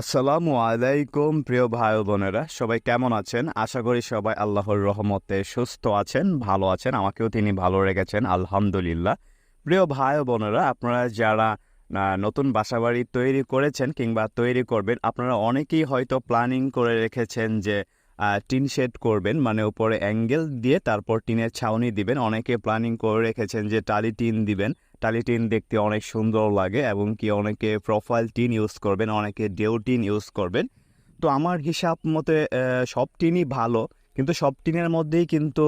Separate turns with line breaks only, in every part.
আসসালামু আলাইকুম, প্রিয় ভাই বোনেরা। সবাই কেমন আছেন? আশা করি সবাই আল্লাহর রহমতে সুস্থ আছেন, ভালো আছেন। আমাকেও তিনি ভালো রেখেছেন, আলহামদুলিল্লাহ। প্রিয় ভাই বোনেরা, আপনারা যারা নতুন বাসাবাড়ি তৈরি করেছেন কিংবা তৈরি করবেন, আপনারা অনেকেই হয়তো প্ল্যানিং করে রেখেছেন যে টিন শেড করবেন মানে উপরে অ্যাঙ্গেল দিয়ে তারপর টিনের ছাউনি দিবেন। অনেকে প্ল্যানিং করে রেখেছেন যে, টালি টিন দিবেন। টালি টিন দেখতে অনেক সুন্দর লাগে এবং কি অনেকে প্রোফাইল টিন ইউজ করবেন, অনেকে ডেউ টিন ইউজ করবেন। তো আমার হিসাব মতে সব টিনই ভালো, কিন্তু সব টিনের মধ্যেই কিন্তু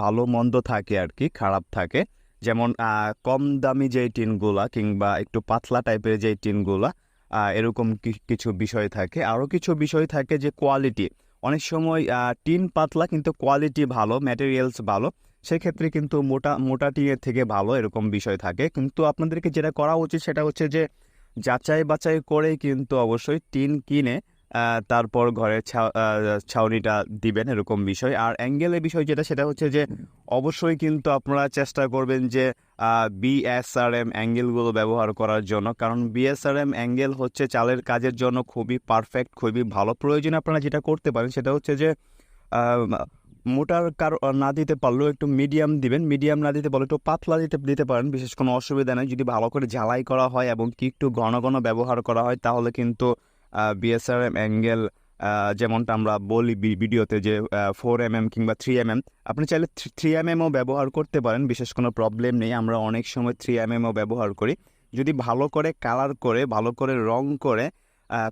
ভালো মন্দ থাকে আর কি, খারাপ থাকে। যেমন কম দামি যেই টিনগুলা কিংবা একটু পাতলা টাইপের যেই টিনগুলা এরকম কিছু বিষয় থাকে। আরও কিছু বিষয় থাকে যে কোয়ালিটি অনেক সময় টিন পাতলা কিন্তু কোয়ালিটি ভালো ম্যাটেরিয়ালস ভালো সেক্ষেত্রে কিন্তু মোটা মোটা টিনের থেকে ভালো এরকম বিষয় থাকে। কিন্তু আপনাদেরকে যেটা করা উচিত সেটা হচ্ছে যে, যাচাই বাছাই করেই কিন্তু অবশ্যই টিন কিনে তারপর ঘরে ছাউনিটা দিবেন এরকম বিষয়। আর অ্যাঙ্গেলের বিষয় যেটা, সেটা হচ্ছে যে, অবশ্যই কিন্তু আপনারা চেষ্টা করবেন যে বিএসআরএম অ্যাঙ্গেলগুলো ব্যবহার করার জন্য। কারণ বিএসআরএম অ্যাঙ্গেল হচ্ছে চালের কাজের জন্য খুবই পারফেক্ট খুবই ভালো। প্রয়োজন আপনারা যেটা করতে পারেন সেটা হচ্ছে যে মোটার কার না দিতে পারলেও একটু মিডিয়াম দিবেন। মিডিয়াম না দিতে পারলে একটু পাতলা দিতে দিতে পারেন, বিশেষ কোনো অসুবিধা নেই। যদি ভালো করে ঝালাই করা হয় এবং কি একটু ঘন ঘন ব্যবহার করা হয়, তাহলে কিন্তু বিএসআরএম অ্যাঙ্গেল যেমনটা আমরা বলি ভিডিওতে যে ফোর এম এম কিংবা থ্রি এম এম আপনি চাইলে থ্রি এম এমও ব্যবহার করতে পারেন, বিশেষ কোনো প্রবলেম নেই। আমরা অনেক সময় থ্রি এম এমও ব্যবহার করি। যদি ভালো করে কালার করে, ভালো করে রং করে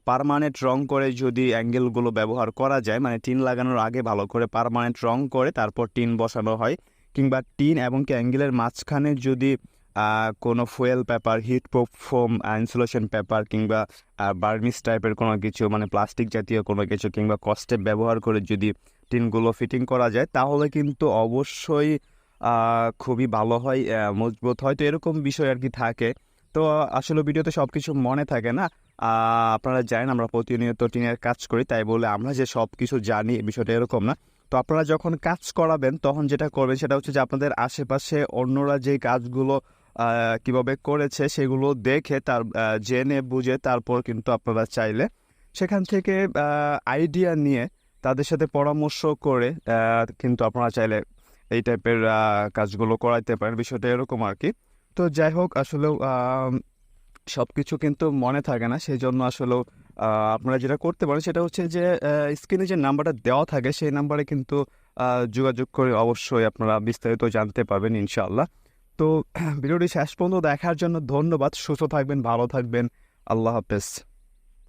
পারমানেন্ট রং করে যদি অ্যাঙ্গেলগুলো ব্যবহার করা যায় মানে টিন লাগানোর আগে ভালো করে পারমানেন্ট রং করে তারপর টিন বসানো হয়, কিংবা টিন এবং কি অ্যাঙ্গেলের মাঝখানে যদি কোনো fuel paper heat proof foam insulation paper কিংবা বার্মিস টাইপের কোনো কিছু মানে প্লাস্টিক জাতীয় কোনো কিছু কিংবা কস্টেপ ব্যবহার করে যদি টিনগুলো ফিটিং করা যায়, তাহলে কিন্তু অবশ্যই খুবই ভালো হয় মজবুত হয়। তো এরকম বিষয় আর কি থাকে। তো আসলে ভিডিওতে সব কিছু মনে থাকে না। আপনারা জানেন আমরা প্রতিনিয়ত টিনের কাজ করি, তাই বলে আমরা যে সব কিছু জানি এই বিষয়টা এরকম না। তো আপনারা যখন কাজ করাবেন, তখন যেটা করবেন সেটা হচ্ছে যে আপনাদের আশেপাশে অন্যরা যে কাজগুলো কীভাবে করেছে সেগুলো দেখে, তার জেনে, বুঝে তারপর কিন্তু আপনারা চাইলে সেখান থেকে আইডিয়া নিয়ে তাদের সাথে পরামর্শ করে কিন্তু আপনারা চাইলে এই টাইপের কাজগুলো করাইতে পারেন বিষয়টা এরকম আর কি। তো যাই হোক, আসলেও সব কিছু কিন্তু মনে থাকে না সেই জন্য আসলেও আপনারা যেটা করতে পারেন সেটা হচ্ছে যে স্ক্রিনে যে নাম্বারটা দেওয়া থাকে সেই নাম্বারে কিন্তু যোগাযোগ করে অবশ্যই আপনারা বিস্তারিত জানতে পারবেন ইনশাআল্লাহ। তো, ভিডিওটি শেষ পর্যন্ত দেখার জন্য ধন্যবাদ। সুস্থ থাকবেন, ভালো থাকবেন। আল্লাহ হাফেজ।